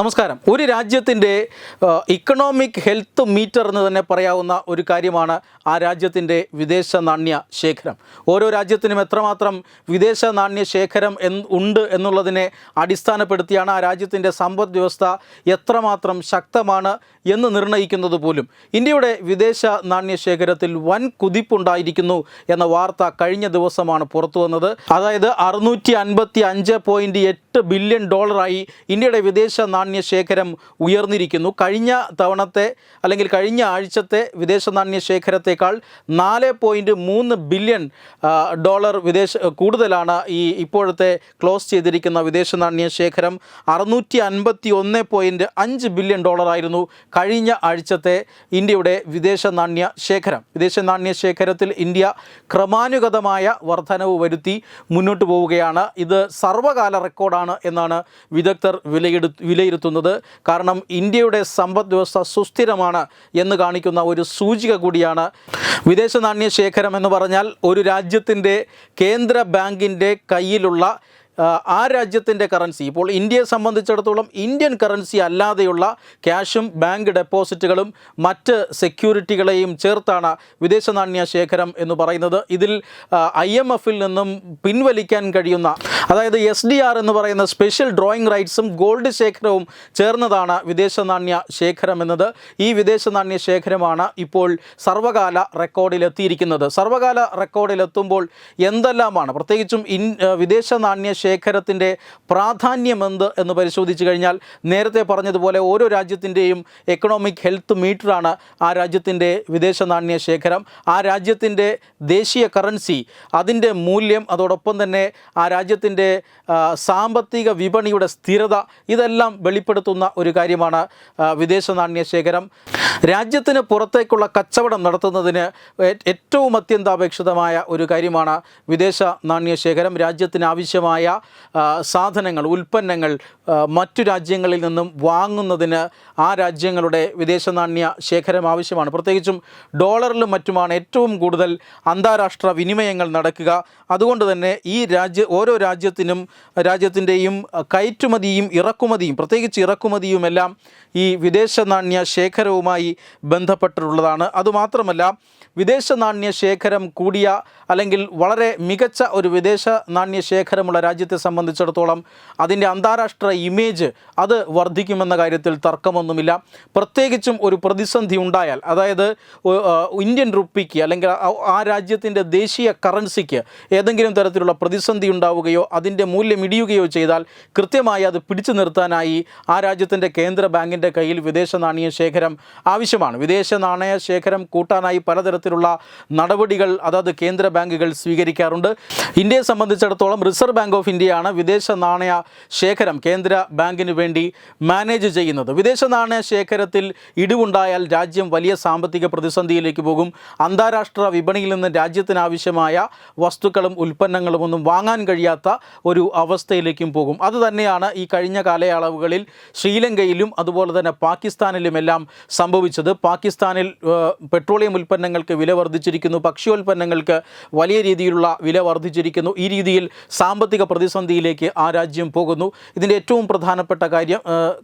നമസ്കാരം. ഒരു രാജ്യത്തിന്റെ ഇക്കണോമിക് ഹെൽത്ത് മീറ്റർ എന്ന് തന്നെ പറയാവുന്ന ഒരു കാര്യമാണ് ആ രാജ്യത്തിന്റെ വിദേശ നാണ്യ ശേഖരം. ഓരോ രാജ്യത്തിനും എത്രമാത്രം വിദേശ നാണ്യ ശേഖരം ഉണ്ട് എന്നുള്ളതിനെ അടിസ്ഥാനപ്പെടുത്തിയാണ് ആ രാജ്യത്തിന്റെ സമ്പദ് വ്യവസ്ഥ എത്രമാത്രം ശക്തമാണ് എന്ന് നിർണയിക്കുന്നത് പോലും. ഇന്ത്യയുടെ വിദേശ നാണ്യ ശേഖരത്തിൽ വൻ കുതിപ്പുണ്ടായിരിക്കുന്നു എന്ന വാർത്ത കഴിഞ്ഞ ദിവസമാണ് പുറത്തു വന്നത്. അതായത് അറുന്നൂറ്റി ബില്യൺ ഡോളറായി ഇന്ത്യയുടെ വിദേശ നാണ്യ ശേഖരം ഉയർന്നിരിക്കുന്നു. കഴിഞ്ഞ തവണത്തെ അല്ലെങ്കിൽ കഴിഞ്ഞ ആഴ്ചത്തെ വിദേശ നാണ്യ ശേഖരത്തേക്കാൾ നാല് പോയിന്റ് മൂന്ന് ബില്യൺ ഡോളർ വിദേശ കൂടുതലാണ് ഈ ഇപ്പോഴത്തെ ക്ലോസ് ചെയ്തിരിക്കുന്ന വിദേശ നാണ്യ ശേഖരം അറുന്നൂറ്റി അൻപത്തി ഒന്ന് പോയിന്റ് അഞ്ച് ബില്യൺ ഡോളറായിരുന്നു കഴിഞ്ഞ ആഴ്ചത്തെ ഇന്ത്യയുടെ വിദേശ നാണ്യ ശേഖരം വിദേശ നാണ്യ ശേഖരത്തിൽ ഇന്ത്യ ക്രമാനുഗതമായ വർധനവ് വരുത്തി മുന്നോട്ട് പോവുകയാണ്. ഇത് സർവകാല റെക്കോർഡാണ് എന്നാണ് വിദഗ്ധർ വിലയിരു വിലയിരുത്തുന്നത്. കാരണം ഇന്ത്യയുടെ സമ്പദ് വ്യവസ്ഥ സുസ്ഥിരമാണ് എന്ന് കാണിക്കുന്ന ഒരു സൂചിക കൂടിയാണ്. വിദേശ നാണ്യ ശേഖരം എന്ന് പറഞ്ഞാൽ ഒരു രാജ്യത്തിന്റെ കേന്ദ്ര ബാങ്കിന്റെ കയ്യിലുള്ള ആ, രാജ്യത്തിന്റെ കറൻസി ഇപ്പോൾ ഇന്ത്യയെ സംബന്ധിച്ചിടത്തോളം ഇന്ത്യൻ കറൻസി അല്ലാതെയുള്ള ക്യാഷും ബാങ്ക് ഡെപ്പോസിറ്റുകളും മറ്റ് സെക്യൂരിറ്റികളെയും ചേർത്താണ് വിദേശ നാണ്യ ശേഖരം എന്ന് പറയുന്നത്. ഇതിൽ ഐ എം എഫിൽ നിന്നും പിൻവലിക്കാൻ കഴിയുന്ന അതായത് എസ് ഡി ആർ എന്ന് പറയുന്ന സ്പെഷ്യൽ ഡ്രോയിങ് റൈറ്റ്സും ഗോൾഡ് ശേഖരവും ചേർന്നതാണ് വിദേശ നാണ്യ ശേഖരം എന്നത്. ഈ വിദേശ നാണ്യ ശേഖരമാണ് ഇപ്പോൾ സർവകാല റെക്കോർഡിലെത്തിയിരിക്കുന്നത് സർവകാല റെക്കോർഡിലെത്തുമ്പോൾ എന്തെല്ലാമാണ്? പ്രത്യേകിച്ചും ഇൻ വിദേശ നാണ്യ ശേഖരത്തിന്റെ പ്രാധാന്യമെന്ത് എന്ന് പരിശോധിച്ച് കഴിഞ്ഞാൽ നേരത്തെ പറഞ്ഞതുപോലെ ഓരോ രാജ്യത്തിന്റെയും എക്കണോമിക് ഹെൽത്ത് മീറ്ററാണ് ആ രാജ്യത്തിന്റെ വിദേശ നാണ്യ ശേഖരം. ആ രാജ്യത്തിന്റെ ദേശീയ കറൻസി അതിന്റെ മൂല്യം അതോടൊപ്പം തന്നെ ആ രാജ്യത്തിന്റെ സാമ്പത്തിക വിപണിയുടെ സ്ഥിരത ഇതെല്ലാം വെളിപ്പെടുത്തുന്ന ഒരു കാര്യമാണ് വിദേശ നാണ്യ ശേഖരം. രാജ്യത്തിന് പുറത്തേക്കുള്ള കച്ചവടം നടത്തുന്നതിന് ഏറ്റവും അത്യന്താപേക്ഷിതമായ ഒരു കാര്യമാണ് വിദേശ നാണ്യ ശേഖരം. രാജ്യത്തിന് ആവശ്യമായ സാധനങ്ങൾ ഉൽപ്പന്നങ്ങൾ മറ്റു രാജ്യങ്ങളിൽ നിന്നും വാങ്ങുന്നതിന് ആ രാജ്യങ്ങളുടെ വിദേശ നാണ്യ ശേഖരം ആവശ്യമാണ്. പ്രത്യേകിച്ചും ഡോളറിലും മറ്റുമാണ് ഏറ്റവും കൂടുതൽ അന്താരാഷ്ട്ര വിനിമയങ്ങൾ നടക്കുക. അതുകൊണ്ട് തന്നെ ഈ രാജ്യ ഓരോ രാജ്യത്തിനും രാജ്യത്തിന്റെയും കയറ്റുമതിയും ഇറക്കുമതിയും പ്രത്യേകിച്ച് ഇറക്കുമതിയുമെല്ലാം ഈ വിദേശ നാണ്യ ശേഖരവുമായി ബന്ധപ്പെട്ടിട്ടുള്ളതാണ്. അതുമാത്രമല്ല വിദേശ നാണ്യ ശേഖരം കൂടിയ അല്ലെങ്കിൽ വളരെ മികച്ച ഒരു വിദേശ നാണ്യ ശേഖരമുള്ള രാജ്യത്തെ സംബന്ധിച്ചിടത്തോളം അതിന്റെ അന്താരാഷ്ട്ര ഇമേജ് അത് വർദ്ധിക്കുമെന്ന കാര്യത്തിൽ തർക്കമൊന്നുമില്ല. പ്രത്യേകിച്ചും ഒരു പ്രതിസന്ധി ഉണ്ടായാൽ അതായത് ഇന്ത്യൻ റുപ്പിക്ക് അല്ലെങ്കിൽ ആ- രാജ്യത്തിന്റെ ദേശീയ കറൻസിക്ക് ഏതെങ്കിലും തരത്തിലുള്ള പ്രതിസന്ധി ഉണ്ടാവുകയോ അതിന്റെ മൂല്യം ഇടിയുകയോ ചെയ്താൽ കൃത്യമായി അത് പിടിച്ചു നിർത്താനായി ആ രാജ്യത്തിന്റെ കേന്ദ്ര ബാങ്കിന്റെ കയ്യിൽ വിദേശ നാണയ ശേഖരം ആവശ്യമാണ്. വിദേശ നാണയ ശേഖരം കൂട്ടാനായി പലതരത്തിലുള്ള നടപടികൾ അതായത് കേന്ദ്ര ബാങ്കുകൾ സ്വീകരിക്കാറുണ്ട്. ഇന്ത്യയെ സംബന്ധിച്ചിടത്തോളം റിസർവ് ബാങ്ക് ഓഫ് ഇന്ത്യയാണ് വിദേശ നാണയ ശേഖരം കേന്ദ്ര ബാങ്കിന് വേണ്ടി മാനേജ് ചെയ്യുന്നത്. വിദേശ നാണയ ശേഖരത്തിൽ ഇടിവുണ്ടായാൽ രാജ്യം വലിയ സാമ്പത്തിക പ്രതിസന്ധിയിലേക്ക് പോകും. അന്താരാഷ്ട്ര വിപണിയിൽ നിന്ന് രാജ്യത്തിനാവശ്യമായ വസ്തുക്കളും ഉൽപ്പന്നങ്ങളും ഒന്നും വാങ്ങാൻ കഴിയാത്ത ഒരു അവസ്ഥയിലേക്കും പോകും. അതുതന്നെയാണ് ഈ കഴിഞ്ഞ കാലയളവുകളിൽ ശ്രീലങ്കയിലും അതുപോലെ തന്നെ പാകിസ്ഥാനിലുമെല്ലാം സംഭവിച്ചത്. പാകിസ്ഥാനിൽ പെട്രോളിയം ഉൽപ്പന്നങ്ങൾക്ക് വില വർദ്ധിച്ചിരിക്കുന്നു. ഭക്ഷ്യോൽപ്പന്നങ്ങൾക്ക് വലിയ രീതിയിലുള്ള വില വർദ്ധിച്ചിരിക്കുന്നു. ഈ രീതിയിൽ സാമ്പത്തിക പ്രതിസന്ധിയിലേക്ക് ആ രാജ്യം പോകുന്നു. ഇതിന്റെ ഏറ്റവും പ്രധാനപ്പെട്ട കാര്യം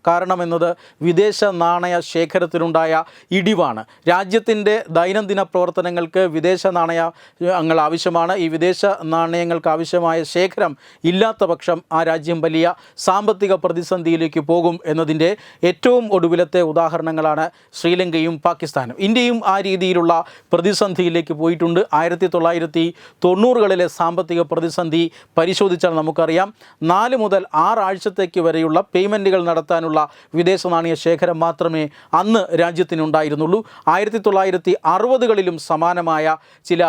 കാരണമെന്നത് വിദേശ നാണയ ശേഖരത്തിലുണ്ടായ ഇടിവാണ്. രാജ്യത്തിന്റെ ദൈനംദിന പ്രവർത്തനങ്ങൾക്ക് വിദേശ നാണയങ്ങൾ ആവശ്യമാണ്. ഈ വിദേശ നാണയങ്ങൾക്ക് ആവശ്യമായ ശേഖരം ഇല്ലാത്ത പക്ഷം ആ രാജ്യം വലിയ സാമ്പത്തിക പ്രതിസന്ധിയിലേക്ക് പോകും എന്നതിന്റെ ഏറ്റവും ഒടുവിലത്തെ ഉദാഹരണങ്ങളാണ് ശ്രീലങ്കയും പാകിസ്ഥാനും. ഇന്ത്യയും ആ രീതിയിലുള്ള പ്രതിസന്ധിയിലേക്ക് പോയിട്ടുണ്ട്. ആയിരത്തി തൊള്ളായിരത്തി തൊണ്ണൂറുകളിലെ സാമ്പത്തിക പ്രതിസന്ധി പരിശോധിച്ചാൽ നമുക്കറിയാം. നാല് മുതൽ ആറാഴ്ചത്തേക്ക് വരെയുള്ള പേയ്മെന്റുകൾ നടത്താനുള്ള വിദേശ നാണയ ശേഖരം മാത്രമേ അന്ന് രാജ്യത്തിനുണ്ടായിരുന്നുള്ളൂ. ആയിരത്തി തൊള്ളായിരത്തി അറുപതുകളിലും സമാനമായ ചില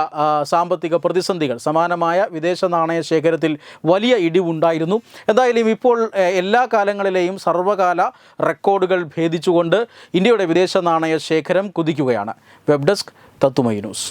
സാമ്പത്തിക പ്രതിസന്ധികൾ സമാനമായ വിദേശ നാണയ ശേഖരത്തിൽ വലിയ ഇടിവുണ്ടായിരുന്നു. എന്തായാലും ഇപ്പോൾ എല്ലാ കാലങ്ങളിലെയും സർവകാല റെക്കോർഡുകൾ ഭേദിച്ചുകൊണ്ട് ഇന്ത്യയുടെ വിദേശ നാണയ ശേഖരം കുതിക്കുകയാണ്. വെബ് ഡെസ്ക് തത്തുമൈ ന്യൂസ്.